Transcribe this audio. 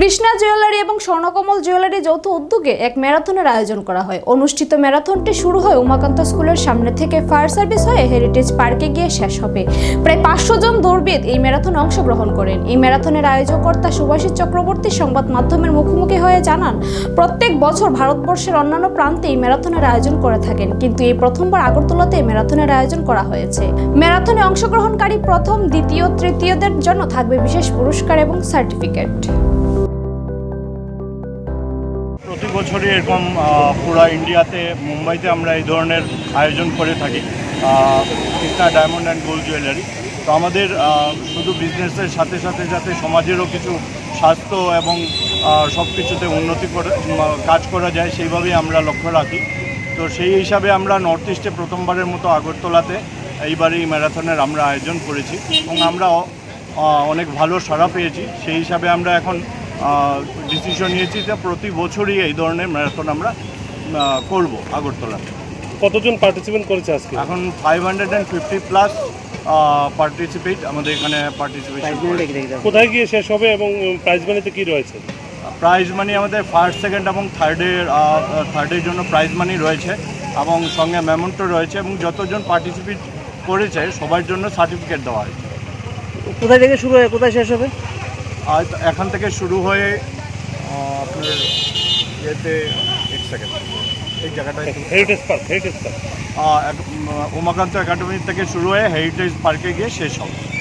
Krishna jewellery এবং Swarnakamal jewellery যৌথ উদ্যোগে এক ম্যারাথনের আয়োজন করা হয়। অনুষ্ঠিত ম্যারাথনটি শুরু হয় উমাকান্ত স্কুলের সামনে থেকে ফায়ার সার্ভিস হয়ে হেরিটেজ পার্কে গিয়ে শেষ হবে। প্রায় পাঁচশো জন দৌড়বিদ এই ম্যারাথনে অংশগ্রহণ করেন। এই ম্যারাথনের আয়োজকর্তা সুভাষিত চক্রবর্তী সংবাদ মাধ্যমের মুখোমুখি হয়ে জানান, প্রত্যেক বছর ভারতবর্ষের অন্যান্য প্রান্তে এই ম্যারাথনের আয়োজন করে থাকেন, কিন্তু এই প্রথমবার আগরতলাতে ম্যারাথনের আয়োজন করা হয়েছে। ম্যারাথনে অংশগ্রহণকারী প্রথম, দ্বিতীয়, তৃতীয়দের জন্য থাকবে বিশেষ পুরস্কার এবং সার্টিফিকেট। প্রতি বছরই এরকম পুরা ইন্ডিয়াতে, মুম্বাইতে আমরা এই ধরনের আয়োজন করে থাকি Krishna diamond and gold jewellery. তো আমাদের শুধু বিজনেসের সাথে সাথে যাতে সমাজেরও কিছু স্বাস্থ্য এবং সব কিছুতে উন্নতি করে কাজ করা যায়, সেইভাবেই আমরা লক্ষ্য রাখি। তো সেই হিসাবে আমরা নর্থ ইস্টে প্রথমবারের মতো আগরতলাতে এইবার এই ম্যারাথনের আমরা আয়োজন করেছি। এবং আমরা অনেক ভালো সাড়া পেয়েছি। সেই হিসাবে আমরা এখন ডিসিশন নিয়েছি যে প্রতি বছরই এই ধরনের ম্যারাথন আমরা করব আগরতলাতে। কতজন পার্টিসিপেন্ট করেছে আজকে? এখন five hundred and fifty plus participate আমাদের এখানে পার্টিসিপেশন কোথায় গিয়ে শেষ হবে এবং প্রাইজ মানিতে কি রয়েছে? প্রাইজ মানি আমাদের ফার্স্ট সেকেন্ড এবং থার্ডের থার্ডের জন্য প্রাইজ মানি রয়েছে এবং সঙ্গে মেমন্টো রয়েছে এবং যতজন পার্টিসিপেট করেছে সবার জন্য সার্টিফিকেট দেওয়া হয়েছে। কোথায় থেকে শুরু হয় কোথায় শেষ হবে? আর এখান থেকে শুরু হয়ে আপনার ইয়েতে এক সেকেন্ড এই জায়গাটা heritage park heritage park Umakanta academy থেকে শুরু হয়ে হেরিটেজ পার্কে গিয়ে শেষ হবে।